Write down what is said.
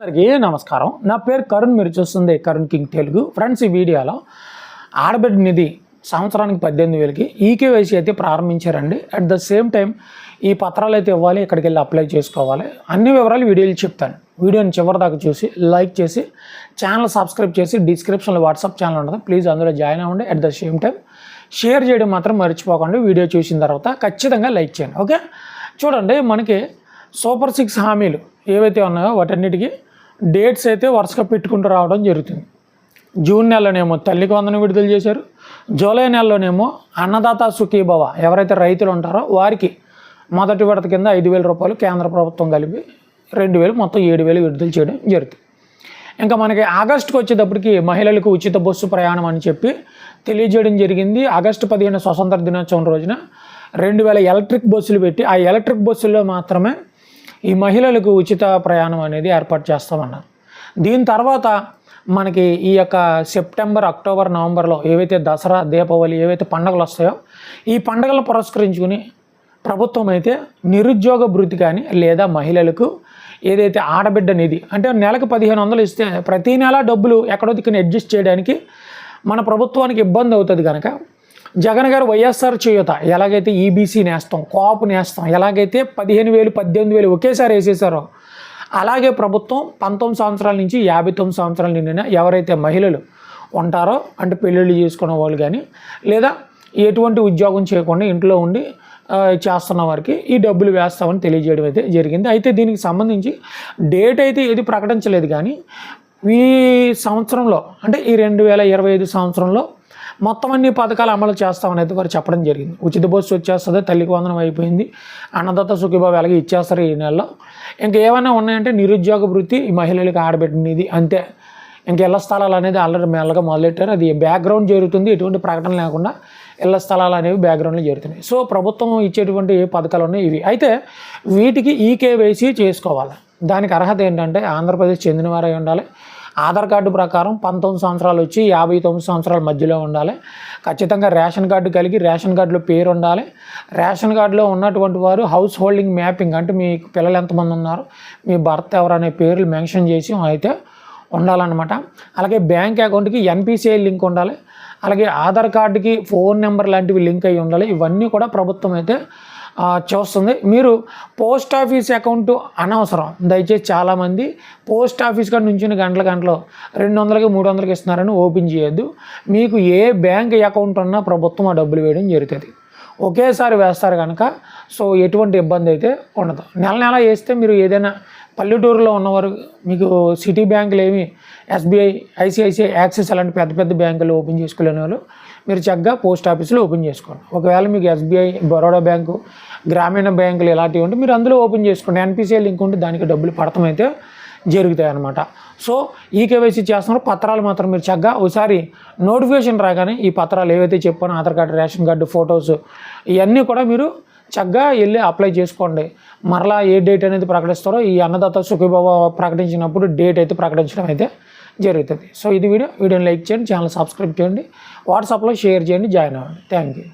అందరికీ నమస్కారం. నా పేరు కరుణ్ మీరు చూస్తుంది కరుణ్ కింగ్ తెలుగు. ఫ్రెండ్స్ ఈ వీడియోలో ఆడబిడ్డ నిధి సంవత్సరానికి పద్దెనిమిది వేలకి ఈకేవైసీ అయితే ప్రారంభించారండి. అట్ ద సేమ్ టైం ఈ పత్రాలు అయితే ఇవ్వాలి ఇక్కడికి వెళ్ళి అప్లై చేసుకోవాలి. అన్ని వివరాలు వీడియోలు చెప్తాను. వీడియోని చివరి దాకా చూసి లైక్ చేసి ఛానల్ సబ్స్క్రైబ్ చేసి డిస్క్రిప్షన్లో వాట్సాప్ ఛానల్ ఉంటుంది. ప్లీజ్ అందులో జాయిన్ అవ్వండి. At the same time share చేయడం మాత్రం మర్చిపోకండి. వీడియో చూసిన తర్వాత ఖచ్చితంగా లైక్ చేయండి. ఓకే? చూడండి మనకి సూపర్ సిక్స్ హామీలు ఏవైతే ఉన్నాయో వాటన్నిటికీ డేట్స్ అయితే వరుసగా పెట్టుకుంటూ రావడం జరుగుతుంది. జూన్ నెలలోనేమో తల్లికి వందనం విడుదల చేశారు. జూలై నెలలోనేమో అన్నదాత సుఖీభవ ఎవరైతే రైతులు ఉంటారో వారికి మొదటి విడత కింద ఐదు వేల రూపాయలు కేంద్ర ప్రభుత్వం కలిపి రెండు వేలు మొత్తం ఏడు వేలు విడుదల చేయడం జరుగుతుంది. ఇంకా మనకి ఆగస్టుకు వచ్చేటప్పటికి మహిళలకు ఉచిత బస్సు ప్రయాణం అని చెప్పి తెలియజేయడం జరిగింది. ఆగస్టు పదిహేను స్వతంత్ర దినోత్సవం రోజున రెండు వేల ఎలక్ట్రిక్ బస్సులు పెట్టి ఆ ఎలక్ట్రిక్ బస్సుల్లో మాత్రమే ఈ మహిళలకు ఉచిత ప్రయాణం అనేది ఏర్పాటు చేస్తామన్నారు. దీని తర్వాత మనకి ఈ యొక్క సెప్టెంబర్ అక్టోబర్ నవంబర్లో ఏవైతే దసరా దీపావళి ఏవైతే పండుగలు వస్తాయో ఈ పండుగలను పురస్కరించుకుని ప్రభుత్వం అయితే నిరుద్యోగ భృతి కానీ లేదా మహిళలకు ఏదైతే ఆడబిడ్డ నిధి అంటే నెలకు పదిహేను వందలు ఇస్తే ప్రతి నెల డబ్బులు ఎక్కడో దిక్కుని అడ్జస్ట్ చేయడానికి మన ప్రభుత్వానికి ఇబ్బంది అవుతుంది కనుక జగన్ గారు వైఎస్ఆర్ చేయూత ఎలాగైతే ఈబీసీ నేస్తాం కాపు నేస్తాం ఎలాగైతే పదిహేను వేలు పద్దెనిమిది వేలు ఒకేసారి వేసేసారో అలాగే ప్రభుత్వం పంతొమ్మిది సంవత్సరాల నుంచి యాభై తొమ్మిది సంవత్సరాల నిండిన ఎవరైతే మహిళలు ఉంటారో అంటే పెళ్ళిళ్ళు చేసుకున్న వాళ్ళు కానీ లేదా ఎటువంటి ఉద్యోగం చేయకుండా ఇంట్లో ఉండి చేస్తున్న వారికి ఈ డబ్బులు వేస్తామని తెలియజేయడం అయితే జరిగింది. అయితే దీనికి సంబంధించి డేట్ అయితే ఏది ప్రకటించలేదు కానీ ఈ సంవత్సరంలో అంటే ఈ రెండు వేల ఇరవై ఐదు సంవత్సరంలో మొత్తం అన్ని పథకాలు అమలు చేస్తామని అయితే వారు చెప్పడం జరిగింది. ఉచిత బస్సు వచ్చేస్తుంది తల్లికి వందనం అయిపోయింది అన్నదాత సుఖీబాబు అలాగే ఇచ్చేస్తారు ఈ నెలలో. ఇంకా ఏమైనా ఉన్నాయంటే నిరుద్యోగ వృత్తి ఈ మహిళలకు ఆడబెట్టినది అంతే. ఇంక ఇళ్ళ స్థలాలు అనేది ఆల్రెడీ మెల్లగా మొదలెట్టారు. అది బ్యాక్గ్రౌండ్ జరుగుతుంది ఎటువంటి ప్రకటన లేకుండా ఇళ్ళ స్థలాలు అనేవి బ్యాక్గ్రౌండ్లో జరుగుతున్నాయి. సో ప్రభుత్వం ఇచ్చేటువంటి ఏ పథకాలు ఉన్నాయి ఇవి. అయితే వీటికి ఈకేవైసీ చేసుకోవాలి. దానికి అర్హత ఏంటంటే ఆంధ్రప్రదేశ్ చెందినవారై ఉండాలి. ఆధార్ కార్డు ప్రకారం పంతొమ్మిది సంవత్సరాలు వచ్చి యాభై తొమ్మిది సంవత్సరాల మధ్యలో ఉండాలి. ఖచ్చితంగా రేషన్ కార్డు కలిగి రేషన్ కార్డులో పేరు ఉండాలి. రేషన్ కార్డులో ఉన్నటువంటి వారు హౌస్ హోల్డింగ్ మ్యాపింగ్ అంటే మీ పిల్లలు ఎంతమంది ఉన్నారు మీ భర్త ఎవరనే పేర్లు మెన్షన్ చేసి అయితే ఉండాలన్నమాట. అలాగే బ్యాంక్ అకౌంట్కి ఎన్పిసిఐ లింక్ ఉండాలి. అలాగే ఆధార్ కార్డుకి ఫోన్ నెంబర్ లాంటివి లింక్ అయి ఉండాలి. ఇవన్నీ కూడా ప్రభుత్వం అయితే చూస్తుంది. మీరు పోస్ట్ ఆఫీస్ అకౌంట్ అనవసరం. దయచేసి చాలామంది పోస్ట్ ఆఫీస్ కాడ నుంచి గంటల గంటలు రెండు వందలకి మూడు వందలకి ఇస్తున్నారని ఓపెన్ చేయొద్దు. మీకు ఏ బ్యాంక్ అకౌంట్ ఉన్నా ప్రభుత్వం ఆ డబ్బులు వేయడం జరుగుతుంది. ఒకేసారి వేస్తారు కనుక సో ఎటువంటి ఇబ్బంది అయితే ఉండదు. నెల నెల వేస్తే మీరు ఏదైనా పల్లెటూరులో ఉన్నవారు మీకు సిటీ బ్యాంకులు ఏమి ఎస్బీఐ ఐసిఐసిఐ యాక్సిస్ అలాంటి పెద్ద పెద్ద బ్యాంకులు ఓపెన్ చేసుకోలేని వాళ్ళు మీరు చక్కగా పోస్ట్ ఆఫీస్లో ఓపెన్ చేసుకోండి. ఒకవేళ మీకు ఎస్బీఐ బరోడా బ్యాంకు గ్రామీణ బ్యాంకులు ఇలాంటివి ఉంటే మీరు అందులో ఓపెన్ చేసుకోండి. ఎన్పిసిఐ లింక్ ఉంటే దానికి డబ్బులు పడతామైతే జరుగుతాయి అన్నమాట సో ఈ కేవైసీ చేస్తున్నారు పత్రాలు మాత్రం మీరు చక్కగా ఒకసారి నోటిఫికేషన్ రాగానే ఈ పత్రాలు ఏవైతే చెప్పానో Aadhaar card ration card photos ఇవన్నీ కూడా మీరు చక్కగా వెళ్ళి అప్లై చేసుకోండి. మరలా ఏ డేట్ అనేది ప్రకటిస్తారో ఈ అన్నదాత సుఖీభావ ప్రకటించినప్పుడు డేట్ అయితే ప్రకటించడం అయితే జరుగుతుంది. సో ఇది వీడియో. వీడియోని లైక్ చేయండి ఛానల్ సబ్స్క్రైబ్ చేయండి వాట్సాప్లో షేర్ చేయండి జాయిన్ అవ్వండి. Thank you.